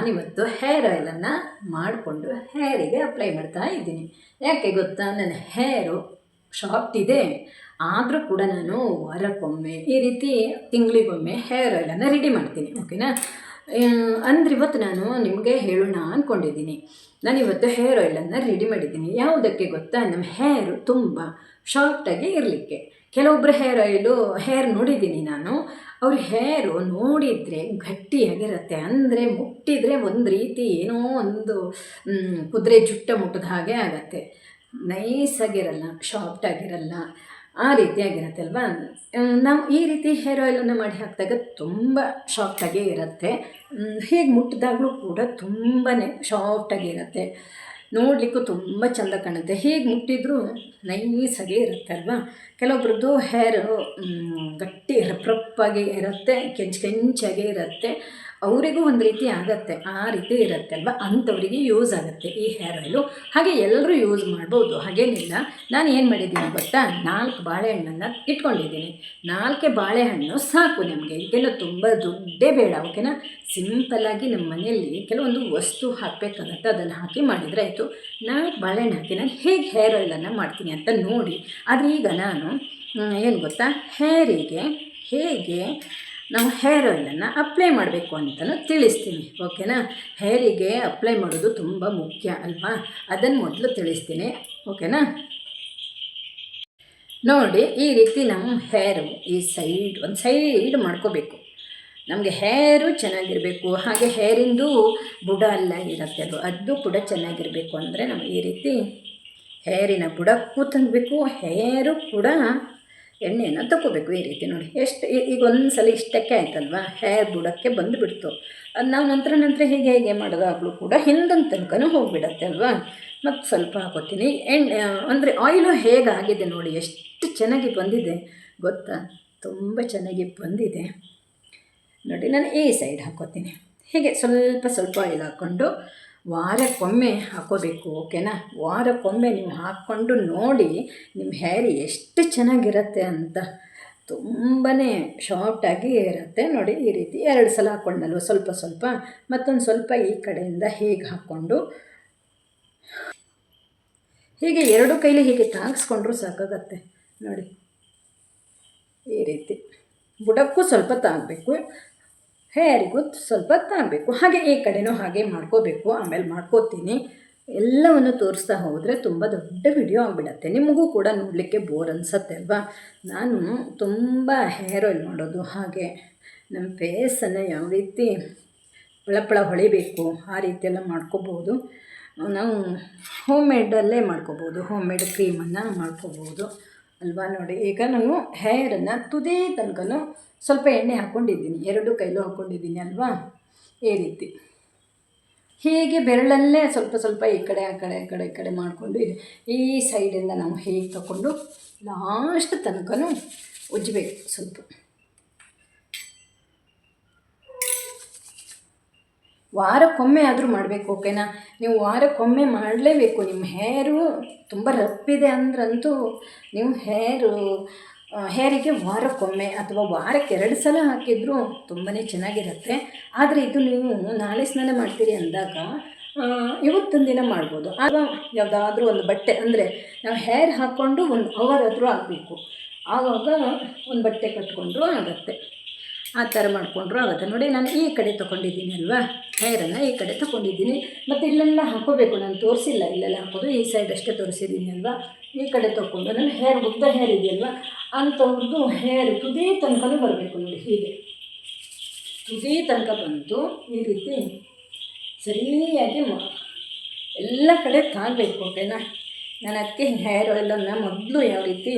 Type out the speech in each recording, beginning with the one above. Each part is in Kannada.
ನಾನಿವತ್ತು ಹೇರ್ ಆಯಿಲನ್ನು ಮಾಡಿಕೊಂಡು ಹೇರಿಗೆ ಅಪ್ಲೈ ಮಾಡ್ತಾ ಇದ್ದೀನಿ. ಯಾಕೆ ಗೊತ್ತಾ? ನನ್ನ ಹೇರು ಶಾರ್ಟ್ ಇದೆ. ಆದರೂ ಕೂಡ ನಾನು ವಾರಕ್ಕೊಮ್ಮೆ ಈ ರೀತಿ ತಿಂಗಳಿಗೊಮ್ಮೆ ಹೇರ್ ಆಯಿಲನ್ನು ರೆಡಿ ಮಾಡ್ತೀನಿ ಓಕೆನಾ ಅಂದ್ರೆ ಇವತ್ತು ನಾನು ನಿಮಗೆ ಹೇಳೋಣ ಅಂದ್ಕೊಂಡಿದ್ದೀನಿ ನಾನಿವತ್ತು ಹೇರ್ ಆಯಿಲನ್ನು ರೆಡಿ ಮಾಡಿದ್ದೀನಿ. ಯಾವುದಕ್ಕೆ ಗೊತ್ತಾ? ನಮ್ಮ ಹೇರು ತುಂಬ ಶಾರ್ಟಾಗಿ ಇರಲಿಕ್ಕೆ. ಕೆಲವೊಬ್ಬರು ಹೇರ್ ಆಯಿಲು ಹೇರ್ ನೋಡಿದ್ದೀನಿ ನಾನು. ಅವ್ರ ಹೇರು ನೋಡಿದರೆ ಗಟ್ಟಿಯಾಗಿರುತ್ತೆ ಅಂದರೆ ಮುಟ್ಟಿದರೆ ಒಂದು ರೀತಿ ಏನೋ ಒಂದು ಕುದುರೆ ಜುಟ್ಟ ಮುಟ್ಟಿದ ಹಾಗೆ ಆಗತ್ತೆ. ನೈಸಾಗಿರಲ್ಲ ಆಗಿರಲ್ಲ ಆ ರೀತಿಯಾಗಿರುತ್ತೆ ಅಲ್ವಾ? ನಾವು ಈ ರೀತಿ ಹೇರ್ ಆಯಿಲನ್ನು ಮಾಡಿ ಹಾಕಿದಾಗ ತುಂಬ ಶಾಫ್ಟಾಗೇ ಇರುತ್ತೆ. ಹೇಗೆ ಮುಟ್ಟಿದಾಗಲೂ ಕೂಡ ತುಂಬಾ ಸಾಫ್ಟಾಗಿರುತ್ತೆ ನೋಡಲಿಕ್ಕೂ ತುಂಬ ಚೆಂದ ಕಾಣುತ್ತೆ. ಹೇಗೆ ಮುಟ್ಟಿದ್ರೂ ನೈಸಾಗೇ ಇರುತ್ತೆ ಅಲ್ವಾ? ಕೆಲವೊಬ್ರದ್ದು ಹೇರು ಗಟ್ಟಿ, ರಪ್ರಪ್ಪಾಗಿ ಇರುತ್ತೆ, ಕೆಂಚು ಕೆಂಚಾಗೆ ಇರುತ್ತೆ. ಅವರಿಗೂ ಒಂದು ರೀತಿ ಆಗುತ್ತೆ, ಆ ರೀತಿ ಇರುತ್ತೆ ಅಲ್ವಾ? ಅಂಥವರಿಗೆ ಯೂಸ್ ಆಗುತ್ತೆ ಈ ಹೇರ್ ಆಯಿಲು ಹಾಗೆ ಎಲ್ಲರೂ ಯೂಸ್ ಮಾಡ್ಬೋದು, ಹಾಗೇನಿಲ್ಲ. ನಾನು ಏನು ಮಾಡಿದ್ದೀನಿ ಗೊತ್ತಾ? ನಾಲ್ಕು ಬಾಳೆಹಣ್ಣನ್ನು ಇಟ್ಕೊಂಡಿದ್ದೀನಿ. ನಾಲ್ಕೆ ಬಾಳೆಹಣ್ಣು ಸಾಕು ನಮಗೆ. ಇದೆಲ್ಲ ತುಂಬ ದುಡ್ಡೇ ಬೇಡ ಓಕೆನಾ ಸಿಂಪಲ್ಲಾಗಿ ನಮ್ಮ ಮನೆಯಲ್ಲಿ ಕೆಲವೊಂದು ವಸ್ತು ಹಾಕಬೇಕಾಗತ್ತೆ ಅದನ್ನು ಹಾಕಿ ಮಾಡಿದರೆ ಆಯಿತು. ನಾಲ್ಕು ಬಾಳೆಹಣ್ಣು ಹಾಕಿ ನಾನು ಹೇಗೆ ಹೇರ್ ಆಯಿಲನ್ನು ಮಾಡ್ತೀನಿ ಅಂತ ನೋಡಿ. ಆದರೆ ಈಗ ನಾನು ಏನು ಗೊತ್ತಾ? ಹೇರಿಗೆ ಹೇಗೆ ನಾವು ಹೇರ್ ಆಯಿಲನ್ನು ಅಪ್ಲೈ ಮಾಡಬೇಕು ಅಂತಲೂ ತಿಳಿಸ್ತೀನಿ ಓಕೆನಾ ಹೇರಿಗೆ ಅಪ್ಲೈ ಮಾಡೋದು ತುಂಬ ಮುಖ್ಯ ಅಲ್ವಾ? ಅದನ್ನು ಮೊದಲು ತಿಳಿಸ್ತೀನಿ ಓಕೆನಾ ನೋಡಿ, ಈ ರೀತಿ ನಮ್ಮ ಹೇರು ಈ ಸೈಡ್ ಒಂದು ಸೈಡ್ ಮಾಡ್ಕೋಬೇಕು. ನಮಗೆ ಹೇರು ಚೆನ್ನಾಗಿರಬೇಕು, ಹಾಗೆ ಹೇರಿಂದು ಬುಡ ಅಲ್ಲ ಇರುತ್ತೆ ಅದು ಅದು ಕೂಡ ಚೆನ್ನಾಗಿರಬೇಕು. ಅಂದರೆ ನಾವು ಈ ರೀತಿ ಹೇರಿನ ಬುಡಕ್ಕೂ ತಂದಬೇಕು ಹೇರು ಕೂಡ ಎಣ್ಣೆಯನ್ನು ತಗೋಬೇಕು ಈ ರೀತಿ ನೋಡಿ. ಎಷ್ಟು ಈಗ ಒಂದು ಸಲ ಇಷ್ಟಕ್ಕೆ ಆಯ್ತಲ್ವಾ? ಹೇರ್ ಬುಡಕ್ಕೆ ಬಂದುಬಿಡ್ತು. ಅದು ನಾವು ನಂತರ ನಂತರ ಹೀಗೆ ಹೇಗೆ ಮಾಡೋದಾಗಲೂ ಕೂಡ ಹಿಂದಿನ ತನಕನೂ ಹೋಗಿಬಿಡತ್ತೆ ಅಲ್ವಾ? ಮತ್ತು ಸ್ವಲ್ಪ ಹಾಕೋತೀನಿ. ಎಣ್ಣೆ ಅಂದರೆ ಆಯಿಲು ಹೇಗಾಗಿದೆ ನೋಡಿ? ಎಷ್ಟು ಚೆನ್ನಾಗಿ ಬಂದಿದೆ. ಗೊತ್ತಾ? ತುಂಬ ಚೆನ್ನಾಗಿ ಬಂದಿದೆ. ನೋಡಿ, ನಾನು ಈ ಸೈಡ್ ಹಾಕೋತೀನಿ. ಹೀಗೆ ಸ್ವಲ್ಪ ಸ್ವಲ್ಪ ಆಯಿಲ್ ಹಾಕ್ಕೊಂಡು ವಾರಕ್ಕೊಮ್ಮೆ ಹಾಕೋಬೇಕು, ಓಕೆನಾ? ವಾರಕ್ಕೊಮ್ಮೆ ನೀವು ಹಾಕ್ಕೊಂಡು ನೋಡಿ, ನಿಮ್ಮ ಹೇರ್ ಎಷ್ಟು ಚೆನ್ನಾಗಿರತ್ತೆ ಅಂತ. ತುಂಬಾ ಶಾರ್ಟಾಗಿ ಇರುತ್ತೆ ನೋಡಿ, ಈ ರೀತಿ ಎರಡು ಸಲ ಹಾಕ್ಕೊಂಡಲ್ವ ಸ್ವಲ್ಪ ಸ್ವಲ್ಪ. ಮತ್ತೊಂದು ಸ್ವಲ್ಪ ಈ ಕಡೆಯಿಂದ ಹೀಗೆ ಹಾಕ್ಕೊಂಡು. ಹೀಗೆ ಎರಡು ಕೈಲಿ ಹೀಗೆ ತಾಗಿಸ್ಕೊಂಡ್ರೂ ಸಾಕಾಗತ್ತೆ ನೋಡಿ. ಈ ರೀತಿ. ಬುಡಕ್ಕೂ ಸ್ವಲ್ಪ ತಾಗಬೇಕು. ಹೇರಿಗೂ ಸ್ವಲ್ಪ ತಾಗಬೇಕು ಹಾಗೆ ಈ ಕಡೆನೂ ಹಾಗೆ ಮಾಡ್ಕೋಬೇಕು. ಆಮೇಲೆ ಮಾಡ್ಕೋತೀನಿ. ಎಲ್ಲವನ್ನು ತೋರಿಸ್ತಾ ಹೋದರೆ ತುಂಬ ದೊಡ್ಡ ವಿಡಿಯೋ ಆಗಿಬಿಡತ್ತೆ. ನಿಮಗೂ ಕೂಡ ನೋಡಲಿಕ್ಕೆ ಬೋರ್ ಅನಿಸತ್ತೆ ಅಲ್ವಾ? ನಾನು ತುಂಬ ಹೇರ್ ಆಯಿಲ್ ಮಾಡೋದು ಹಾಗೆ ನಮ್ಮ ಫೇಸನ್ನು ಯಾವ ರೀತಿ ಒಳಪಳ ಹೊಳಿಬೇಕು ಆ ರೀತಿಯೆಲ್ಲ ಮಾಡ್ಕೋಬೋದು. ನಾವು ಹೋಮ್ ಮೇಡಲ್ಲೇ ಮಾಡ್ಕೋಬೋದು. ಹೋಮ್ ಮೇಡ್ ಕ್ರೀಮನ್ನು ಮಾಡ್ಕೋಬೋದು. ಅಲ್ವಾ ನೋಡಿ, ಈಗ ನಾನು ಹೇರನ್ನು ತುದಿ ತನಕನೂ ಸ್ವಲ್ಪ ಎಣ್ಣೆ ಹಾಕ್ಕೊಂಡಿದ್ದೀನಿ ಎರಡು ಕೈಲೂ ಹಾಕ್ಕೊಂಡಿದ್ದೀನಿ ಅಲ್ವಾ? ಈ ರೀತಿ. ಹೀಗೆ ಬೆರಳಲ್ಲೇ ಸ್ವಲ್ಪ ಸ್ವಲ್ಪ ಈ ಕಡೆ, ಆ ಕಡೆ ಆ ಕಡೆ, ಈ ಕಡೆ ಮಾಡಿಕೊಂಡು ಈ ಸೈಡಿಂದ ನಾವು ಹೇಗೆ ತಗೊಂಡು ಲಾಸ್ಟ್ ತನಕನೂ ಉಜ್ಜಬೇಕು ಸ್ವಲ್ಪ. ವಾರಕ್ಕೊಮ್ಮೆ ಆದರೂ ಮಾಡಬೇಕು ಓಕೆನಾ ನೀವು ವಾರಕ್ಕೊಮ್ಮೆ ಮಾಡಲೇಬೇಕು. ನಿಮ್ಮ ಹೇರು ತುಂಬ ಇದೆ ಅಂದ್ರಂತೂ ನೀವು ಹೇರು ಹೇರಿಗೆ ವಾರಕ್ಕೊಮ್ಮೆ ಅಥವಾ ವಾರಕ್ಕೆ ಎರಡು ಸಲ ಹಾಕಿದರೂ ತುಂಬಾ ಚೆನ್ನಾಗಿರುತ್ತೆ. ಆದರೆ ಇದು ನೀವು ನಾಳೆ ಸ್ನಾನ ಮಾಡ್ತೀರಿ ಅಂದಾಗ ಇವತ್ತೊಂದು ದಿನ ಮಾಡ್ಬೋದು. ಅಥವಾ ಯಾವುದಾದ್ರೂ ಒಂದು ಬಟ್ಟೆ, ಅಂದರೆ ನಾವು ಹೇರ್ ಹಾಕ್ಕೊಂಡು ಒಂದು ಅವರ್ ಆದರೂ ಆಗಬೇಕು. ಆವಾಗ ಒಂದು ಬಟ್ಟೆ ಕಟ್ಕೊಂಡ್ರೂ ಆಗುತ್ತೆ. ಆ ಥರ ಮಾಡಿಕೊಂಡ್ರು ಆಗುತ್ತೆ. ನೋಡಿ, ನಾನು ಈ ಕಡೆ ತೊಗೊಂಡಿದ್ದೀನಿ ಅಲ್ವಾ? ಹೇರನ್ನು ಈ ಕಡೆ ತೊಗೊಂಡಿದ್ದೀನಿ. ಮತ್ತು ಇಲ್ಲೆಲ್ಲ ಹಾಕೋಬೇಕು, ನಾನು ತೋರಿಸಿಲ್ಲ. ಇಲ್ಲೆಲ್ಲ ಹಾಕೋದು, ಈ ಸೈಡ್ ಅಷ್ಟೇ ತೋರಿಸಿದ್ದೀನಿ ಅಲ್ವಾ? ಈ ಕಡೆ ತೊಗೊಂಡು ನನ್ನ ಹೇರ್ ಉದ್ದ ಹೇರ್ ಇದೆಯಲ್ವಾ? ಅಂಥವ್ರದ್ದು ಹೇರ್ ತುದಿ ತನಕನೂ ಬರಬೇಕು ನೋಡಿ, ಹೀಗೆ. ತುದಿ ತನಕ ಬಂತು ಈ ರೀತಿ ಸರಿಯಾಗಿ ಎಲ್ಲ ಕಡೆ ತಾಗಬೇಕು ಓಕೆನಾ ನಾನು ಅದಕ್ಕೆ ಹೇರ್ ಆಯಿಲನ್ನು ಮೊದಲು ಯಾವ ರೀತಿ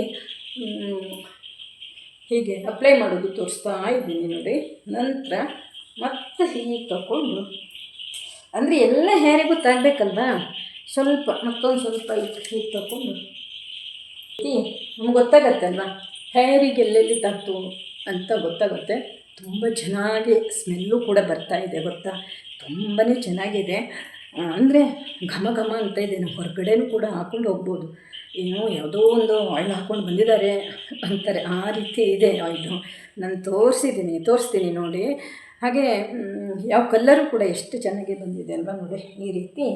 ಹೀಗೆ ಅಪ್ಲೈ ಮಾಡೋದು ತೋರಿಸ್ತಾ ಇದ್ದೀನಿ ನೋಡಿ. ನಂತರ ಮತ್ತೆ ಹೀಗೆ ತಗೊಂಡು, ಅಂದರೆ ಎಲ್ಲ ಹೇರಿಗೂ ತಾಗಬೇಕಲ್ವ? ಸ್ವಲ್ಪ, ಮತ್ತೊಂದು ಸ್ವಲ್ಪ ಹೀಗೆ ತಗೊಂಡು. ನಮ್ಗೆ ಗೊತ್ತಾಗತ್ತೆ ಅಲ್ವಾ? ಹೇರಿಗೆ ಎಲ್ಲೆಲ್ಲಿ ತಾಗ್ತು ಅಂತ ಗೊತ್ತಾಗುತ್ತೆ. ತುಂಬ ಚೆನ್ನಾಗಿ ಸ್ಮೆಲ್ಲು ಕೂಡ ಬರ್ತಾ ಇದೆ ಗೊತ್ತಾ? ತುಂಬಾ ಚೆನ್ನಾಗಿದೆ. ಅಂದರೆ ಘಮ ಘಮ ಅಂತ ಇದೆ. ನಾವು ಹೊರಗಡೆನೂ ಕೂಡ ಹಾಕ್ಕೊಂಡು ಹೋಗ್ಬೋದು. ಏನೋ ಯಾವುದೋ ಒಂದು ಆಯಿಲ್ ಹಾಕ್ಕೊಂಡು ಬಂದಿದ್ದಾರೆ ಅಂತಾರೆ. ಆ ರೀತಿ ಇದೆ ಆಯಿಲು ನಾನು ತೋರಿಸಿದ್ದೀನಿ, ತೋರಿಸ್ತೀನಿ ನೋಡಿ. ಹಾಗೆ ಯಾವ ಕಲ್ಲರು ಕೂಡ ಎಷ್ಟು ಚೆನ್ನಾಗಿ ಬಂದಿದೆ ಅಲ್ವಾ ನೋಡಿ. ಈ ರೀತಿ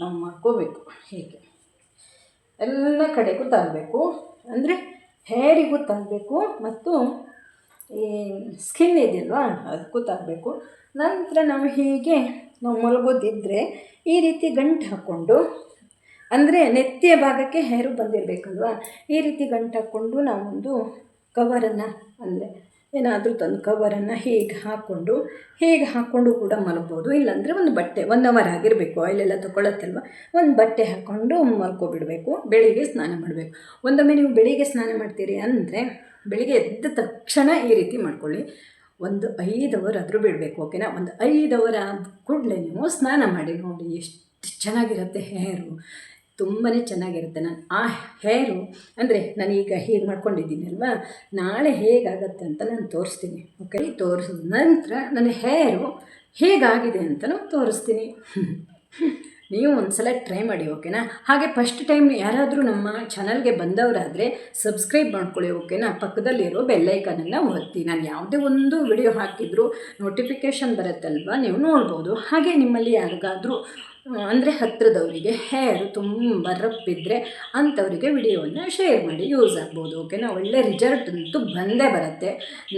ನಾವು ಮಾಡ್ಕೋಬೇಕು. ಹೀಗೆ. ಎಲ್ಲ ಕಡೆಗೂ ತಾಗಬೇಕು ಅಂದರೆ ಹೇರಿಗೂ ತಾಗಬೇಕು ಮತ್ತು ಈ ಸ್ಕಿನ್ ಇದೆಯಲ್ವಾ ಅದು ಕೂತಾಗಬೇಕು ನಂತರ ನಾವು ಹೀಗೆ ನಾವು ಮಲಗೋದಿದ್ದರೆ ಈ ರೀತಿ ಗಂಟು ಹಾಕ್ಕೊಂಡು ಅಂದರೆ ನೆತ್ತಿಯ ಭಾಗಕ್ಕೆ ಹೆರು ಬಂದಿರಬೇಕಲ್ವಾ? ಈ ರೀತಿ ಗಂಟು ಹಾಕ್ಕೊಂಡು ನಾವೊಂದು ಕವರನ್ನು ಅಂದರೆ ಏನಾದರೂ ತಂದು ಕವರನ್ನು ಹೀಗೆ ಹಾಕ್ಕೊಂಡು ಹೀಗೆ ಹಾಕ್ಕೊಂಡು ಕೂಡ ಮಲಗ್ಬೋದು. ಇಲ್ಲಾಂದರೆ ಒಂದು ಬಟ್ಟೆ ಒನ್ ಅವರ್ ಆಗಿರಬೇಕು. ಆಯಿಲೆಲ್ಲ ತೊಗೊಳತ್ತಲ್ವ? ಒಂದು ಬಟ್ಟೆ ಹಾಕ್ಕೊಂಡು ಮಲ್ಕೊಬಿಡಬೇಕು. ಬೆಳಿಗ್ಗೆ ಸ್ನಾನ ಮಾಡಬೇಕು. ಒಂದೊಮ್ಮೆ ನೀವು ಬೆಳಿಗ್ಗೆ ಸ್ನಾನ ಮಾಡ್ತೀರಿ ಅಂದರೆ ಬೆಳಿಗ್ಗೆ ಎದ್ದ ತಕ್ಷಣ ಈ ರೀತಿ ಮಾಡ್ಕೊಳ್ಳಿ. ಒಂದು ಐದು ಅವರ್ ಆದರೂ ಬಿಡಬೇಕು ಓಕೆನಾ ಒಂದು ಐದು ಅವರ್ ಆದ ಕೂಡಲೇ ನೀವು ಸ್ನಾನ ಮಾಡಿ ನೋಡಿ, ಎಷ್ಟು ಚೆನ್ನಾಗಿರುತ್ತೆ ಹೇರು ತುಂಬಾ ಚೆನ್ನಾಗಿರುತ್ತೆ. ನಾನು ಆ ಹೇರು ಅಂದರೆ ನಾನೀಗ ಹೀಗೆ ಮಾಡ್ಕೊಂಡಿದ್ದೀನಿ ಅಲ್ವಾ ನಾಳೆ ಹೇಗಾಗತ್ತೆ ಅಂತ ನಾನು ತೋರಿಸ್ತೀನಿ ಓಕೆ ತೋರಿಸಿದ ನಂತರ ನನ್ನ ಹೇರು ಹೇಗಾಗಿದೆ ಅಂತಲೂ ತೋರಿಸ್ತೀನಿ. ನೀವು ಒಂದ್ಸಲ ಟ್ರೈ ಮಾಡಿ ಓಕೆನಾ ಹಾಗೆ ಫಸ್ಟ್ ಟೈಮ್ ಯಾರಾದರೂ ನಮ್ಮ ಚಾನಲ್ಗೆ ಬಂದವರಾದರೆ ಸಬ್ಸ್ಕ್ರೈಬ್ ಮಾಡ್ಕೊಳ್ಳಿ ಓಕೆನಾ ಪಕ್ಕದಲ್ಲಿರೋ ಬೆಲ್ಲೈಕನನ್ನು ಒತ್ತಿ. ನಾನು ಯಾವುದೇ ಒಂದು ವಿಡಿಯೋ ಹಾಕಿದರೂ ನೋಟಿಫಿಕೇಷನ್ ಬರುತ್ತಲ್ವ? ನೀವು ನೋಡ್ಬೋದು. ಹಾಗೆ ನಿಮ್ಮಲ್ಲಿ ಯಾರಿಗಾದರೂ ಅಂದರೆ ಹತ್ತಿರದವರಿಗೆ ಹೇರ್ ತುಂಬ ರಪ್ಪಿದ್ರೆ ಅಂಥವರಿಗೆ ವಿಡಿಯೋವನ್ನು ಶೇರ್ ಮಾಡಿ ಯೂಸ್ ಆಗ್ಬೋದು ಓಕೆನಾ ಒಳ್ಳೆ ರಿಸಲ್ಟ್ ಅಂತೂ ಬಂದೇ ಬರುತ್ತೆ.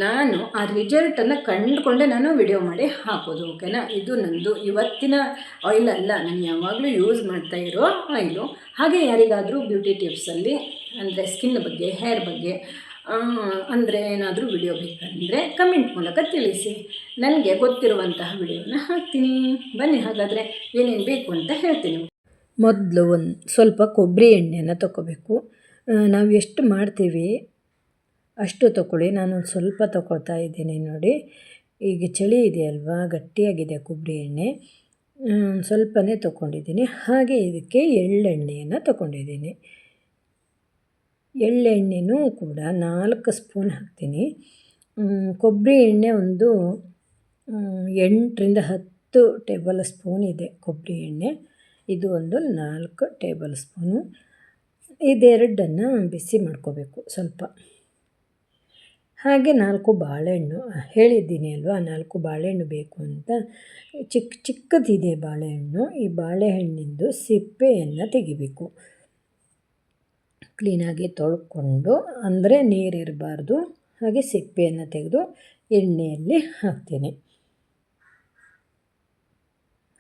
ನಾನು ಆ ರಿಸಲ್ಟನ್ನು ಕಂಡುಕೊಂಡೆ ನಾನು ವಿಡಿಯೋ ಮಾಡಿ ಹಾಕೋದು ಓಕೆನಾ ಇದು ನಂದು ಇವತ್ತಿನ ಆಯಿಲ್ ಅಲ್ಲ, ನಾನು ಯಾವಾಗಲೂ ಯೂಸ್ ಮಾಡ್ತಾ ಇರೋ ಆಯಿಲು ಹಾಗೆ ಯಾರಿಗಾದರೂ ಬ್ಯೂಟಿ ಟಿಪ್ಸಲ್ಲಿ ಅಂದರೆ ಸ್ಕಿನ್ ಬಗ್ಗೆ ಹೇರ್ ಬಗ್ಗೆ ಅಂದರೆ ಏನಾದರೂ ವಿಡಿಯೋ ಬೇಕಂದರೆ ಕಮೆಂಟ್ ಮೂಲಕ ತಿಳಿಸಿ. ನನಗೆ ಗೊತ್ತಿರುವಂತಹ ವಿಡಿಯೋನ ಹಾಕ್ತೀನಿ. ಬನ್ನಿ ಹಾಗಾದರೆ ಏನೇನು ಬೇಕು ಅಂತ ಹೇಳ್ತೀನಿ. ಮೊದಲು ಒಂದು ಸ್ವಲ್ಪ ಕೊಬ್ಬರಿ ಎಣ್ಣೆನ ತಗೋಬೇಕು ನಾವು ಎಷ್ಟು ಮಾಡ್ತೀವಿ ಅಷ್ಟು ತಗೊಳ್ಳಿ ನಾನು ಸ್ವಲ್ಪ ತಗೊಳ್ತಾ ಇದ್ದೀನಿ ನೋಡಿ. ಈಗ ಚಳಿ ಇದೆಯಲ್ವಾ ಗಟ್ಟಿಯಾಗಿದೆ ಕೊಬ್ಬರಿ ಎಣ್ಣೆ. ಸ್ವಲ್ಪನೇ ತೊಗೊಂಡಿದ್ದೀನಿ ಹಾಗೆ ಇದಕ್ಕೆ ಎಳ್ಳೆಣ್ಣೆಯನ್ನು ತಗೊಂಡಿದ್ದೀನಿ ಎಳ್ಳೆಣ್ಣೆನೂ ಕೂಡ ನಾಲ್ಕು ಸ್ಪೂನ್ ಹಾಕ್ತೀನಿ. ಕೊಬ್ಬರಿ ಎಣ್ಣೆ ಒಂದು ಎಂಟರಿಂದ ಹತ್ತು ಟೇಬಲ್ ಸ್ಪೂನ್ ಇದೆ ಕೊಬ್ಬರಿ ಎಣ್ಣೆ. ಇದು ಒಂದು ನಾಲ್ಕು ಟೇಬಲ್ ಸ್ಪೂನು. ಇದೆರಡನ್ನು ಬಿಸಿ ಮಾಡ್ಕೋಬೇಕು ಸ್ವಲ್ಪ. ಹಾಗೆ ನಾಲ್ಕು ಬಾಳೆಹಣ್ಣು, ಹೇಳಿದ್ದೀನಿ ಅಲ್ವಾ, ನಾಲ್ಕು ಬಾಳೆಹಣ್ಣು ಬೇಕು ಅಂತ. ಚಿಕ್ಕ ಚಿಕ್ಕದಿದೆ ಬಾಳೆಹಣ್ಣು, ಈ ಬಾಳೆಹಣ್ಣಿಂದು ಸಿಪ್ಪೆಯನ್ನು ತೆಗಿಬೇಕು. ಕ್ಲೀನಾಗಿ ತೊಳ್ಕೊಂಡು ಅಂದರೆ ನೀರಿರಬಾರ್ದು. ಹಾಗೆ ಸಿಪ್ಪೆಯನ್ನು ತೆಗೆದು ಎಣ್ಣೆಯಲ್ಲಿ ಹಾಕ್ತೀನಿ.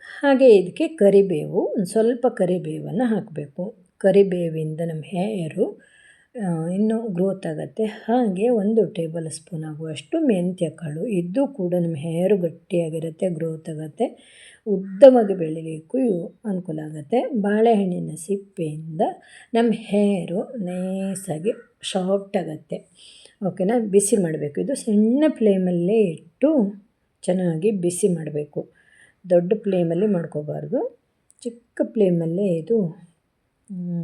ಹಾಗೆ ಇದಕ್ಕೆ ಕರಿಬೇವು, ಒಂದು ಸ್ವಲ್ಪ ಕರಿಬೇವನ್ನು ಹಾಕಬೇಕು. ಕರಿಬೇವಿಂದ ನಮ್ಮ ಹೇರು ಇನ್ನೂ ಗ್ರೋತ್ ಆಗುತ್ತೆ. ಹಾಗೆ ಒಂದು ಟೇಬಲ್ ಸ್ಪೂನ್ ಆಗುವಷ್ಟು ಮೆಂತ್ಯ ಕಾಳು ಇದ್ದು ಕೂಡ ನಮ್ಮ ಹೇರು ಗಟ್ಟಿಯಾಗಿರುತ್ತೆ ಗ್ರೋತ್ ಆಗುತ್ತೆ. ಉದ್ದವಾಗಿ ಬೆಳೀಲಿಕ್ಕೂ ಅನುಕೂಲ ಆಗುತ್ತೆ. ಬಾಳೆಹಣ್ಣಿನ ಸಿಪ್ಪೆಯಿಂದ ನಮ್ಮ ಹೇರು ನೈಸಾಗಿ ಸಾಫ್ಟ್ ಆಗುತ್ತೆ. ಓಕೆನಾ ಬಿಸಿ ಮಾಡಬೇಕು. ಇದು ಸಣ್ಣ ಫ್ಲೇಮಲ್ಲೇ ಇಟ್ಟು ಚೆನ್ನಾಗಿ ಬಿಸಿ ಮಾಡಬೇಕು. ದೊಡ್ಡ ಫ್ಲೇಮಲ್ಲಿ ಮಾಡ್ಕೋಬಾರ್ದು. ಚಿಕ್ಕ ಫ್ಲೇಮಲ್ಲೇ ಇದು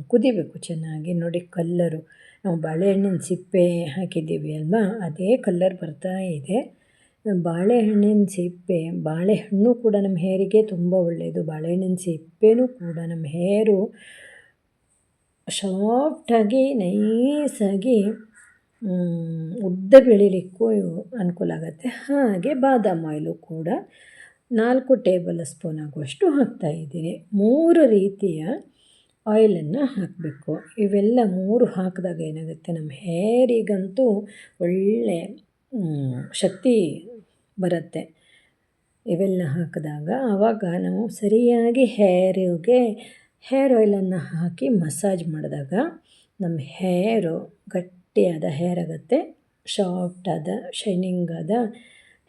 ಕುದಿಬೇಕು ಚೆನ್ನಾಗಿ. ನೋಡಿ ಕಲ್ಲರು ನಾವು ಬಾಳೆಹಣ್ಣಿನ ಸಿಪ್ಪೆ ಹಾಕಿದ್ದೀವಿ ಅಲ್ವಾ? ಅದೇ ಕಲ್ಲರ್ ಬರ್ತಾ ಇದೆ. ಬಾಳೆಹಣ್ಣಿನ ಸಿಪ್ಪೆ, ಬಾಳೆಹಣ್ಣು ಕೂಡ ನಮ್ಮ ಹೇರಿಗೆ ತುಂಬ ಒಳ್ಳೆಯದು ಬಾಳೆಹಣ್ಣಿನ ಸಿಪ್ಪೆನೂ ಕೂಡ ನಮ್ಮ ಹೇರು ಸಾಫ್ಟಾಗಿ ನೈಸಾಗಿ ಉದ್ದ ಬೆಳಿಲಿಕ್ಕೂ ಅನುಕೂಲ ಆಗುತ್ತೆ. ಹಾಗೆ ಬಾದಾಮ್ ಆಯಿಲು ಕೂಡ ನಾಲ್ಕು ಟೇಬಲ್ ಸ್ಪೂನ್ ಆಗುವಷ್ಟು ಹಾಕ್ತಾಯಿದ್ದೀನಿ ಮೂರು ರೀತಿಯ ಆಯಿಲನ್ನು ಹಾಕಬೇಕು. ಇವೆಲ್ಲ ಮೂರು ಹಾಕಿದಾಗ ಏನಾಗುತ್ತೆ? ನಮ್ಮ ಹೇರಿಗಂತೂ ಒಳ್ಳೆ ಶಕ್ತಿ ಬರುತ್ತೆ. ಇವೆಲ್ಲ ಹಾಕಿದಾಗ ಆವಾಗ ನಾವು ಸರಿಯಾಗಿ ಹೇರಿಗೆ ಹೇರ್ ಆಯಿಲನ್ನು ಹಾಕಿ ಮಸಾಜ್ ಮಾಡಿದಾಗ ನಮ್ಮ ಹೇರು ಗಟ್ಟಿಯಾದ ಹೇರ್ ಆಗುತ್ತೆ ಸಾಫ್ಟಾದ ಶೈನಿಂಗ್ ಆದ,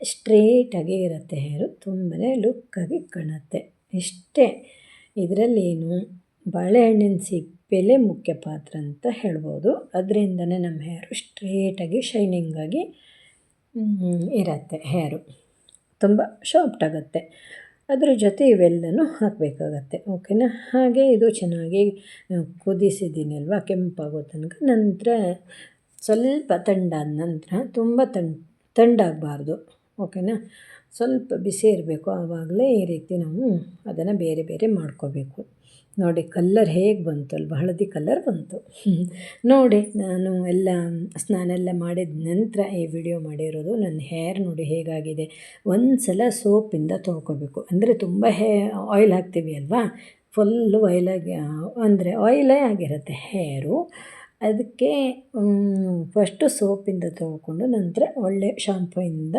ಸ್ಟ್ರೇಟಾಗಿ ಇರುತ್ತೆ ಹೇರು. ತುಂಬನೇ ಲುಕ್ಕಾಗಿ ಕಾಣುತ್ತೆ. ಇಷ್ಟೇ. ಇದರಲ್ಲೇನು ಬಾಳೆಹಣ್ಣಿನ ಸಿಪ್ಪೆಲೇ ಮುಖ್ಯ ಪಾತ್ರ ಅಂತ ಹೇಳ್ಬೋದು. ಅದರಿಂದನೇ ನಮ್ಮ ಹೇರು ಸ್ಟ್ರೇಟಾಗಿ ಶೈನಿಂಗಾಗಿ ಇರತ್ತೆ ಹೇರು. ತುಂಬ ಸಾಫ್ಟ್ ಆಗುತ್ತೆ. ಅದ್ರ ಜೊತೆ ಇವೆಲ್ಲನೂ ಹಾಕಬೇಕಾಗತ್ತೆ ಓಕೆನಾ ಹಾಗೆ ಇದು ಚೆನ್ನಾಗಿ ಕುದಿಸಿದ್ದೀನಿ ಅಲ್ವಾ ಕೆಂಪಾಗೋ ತನಕ. ನಂತರ ಸ್ವಲ್ಪ ತಂಡಾದ ನಂತರ ತುಂಬ ತಣ್ಣ ತಣ್ಣಾಗಬಾರ್ದು ಓಕೆನಾ? ಸ್ವಲ್ಪ ಬಿಸಿ ಇರಬೇಕು. ಆವಾಗಲೇ ಈ ರೀತಿ ನಾವು ಅದನ್ನು ಬೇರೆ ಬೇರೆ ಮಾಡ್ಕೋಬೇಕು. ನೋಡಿ, ಕಲ್ಲರ್ ಹೇಗೆ ಬಂತು ಅಲ್ವ ಹಳದಿ ಕಲ್ಲರ್ ಬಂತು. ನೋಡಿ, ನಾನು ಎಲ್ಲ ಸ್ನಾನ ಎಲ್ಲ ಮಾಡಿದ ನಂತರ ಈ ವಿಡಿಯೋ ಮಾಡಿರೋದು ನನ್ನ ಹೇರ್ ನೋಡಿ ಹೇಗಾಗಿದೆ. ಒಂದು ಸಲ ಸೋಪಿಂದ ತೊಳ್ಕೊಬೇಕು. ಅಂದರೆ ತುಂಬ ಹೇ ಆಯಿಲ್ ಹಾಕ್ತೀವಿ ಅಲ್ವಾ? ಫುಲ್ಲು ಆಯಿಲಾಗಿ ಅಂದರೆ ಆಯಿಲೇ ಆಗಿರುತ್ತೆ ಹೇರು. ಅದಕ್ಕೆ ಫಸ್ಟು ಸೋಪಿಂದ ತೊಳ್ಕೊಂಡು ನಂತರ ಒಳ್ಳೆ ಶಾಂಪೂಯಿಂದ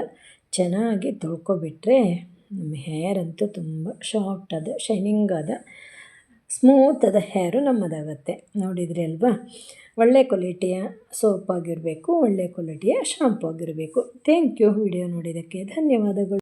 ಚೆನ್ನಾಗಿ ತೊಳ್ಕೊಬಿಟ್ರೆ ನಮ್ಮ ಹೇರ್ ಅಂತೂ ತುಂಬ ಶಾರ್ಟ್ ಅದ ಶೈನಿಂಗ್ ಅದ ಸ್ಮೂತ್ ಅದ ಹೇರು ನಮ್ಮದಾಗತ್ತೆ. ನೋಡಿದ್ರಿ ಅಲ್ವಾ? ಒಳ್ಳೆ ಕ್ವಾಲಿಟಿಯ ಸೋಪ್ ಆಗಿರಬೇಕು, ಒಳ್ಳೆ ಕ್ವಾಲಿಟಿಯ ಶಾಂಪು ಆಗಿರಬೇಕು. ಥ್ಯಾಂಕ್ ಯು ವಿಡಿಯೋ ನೋಡಿದ್ದಕ್ಕೆ. ಧನ್ಯವಾದಗಳು.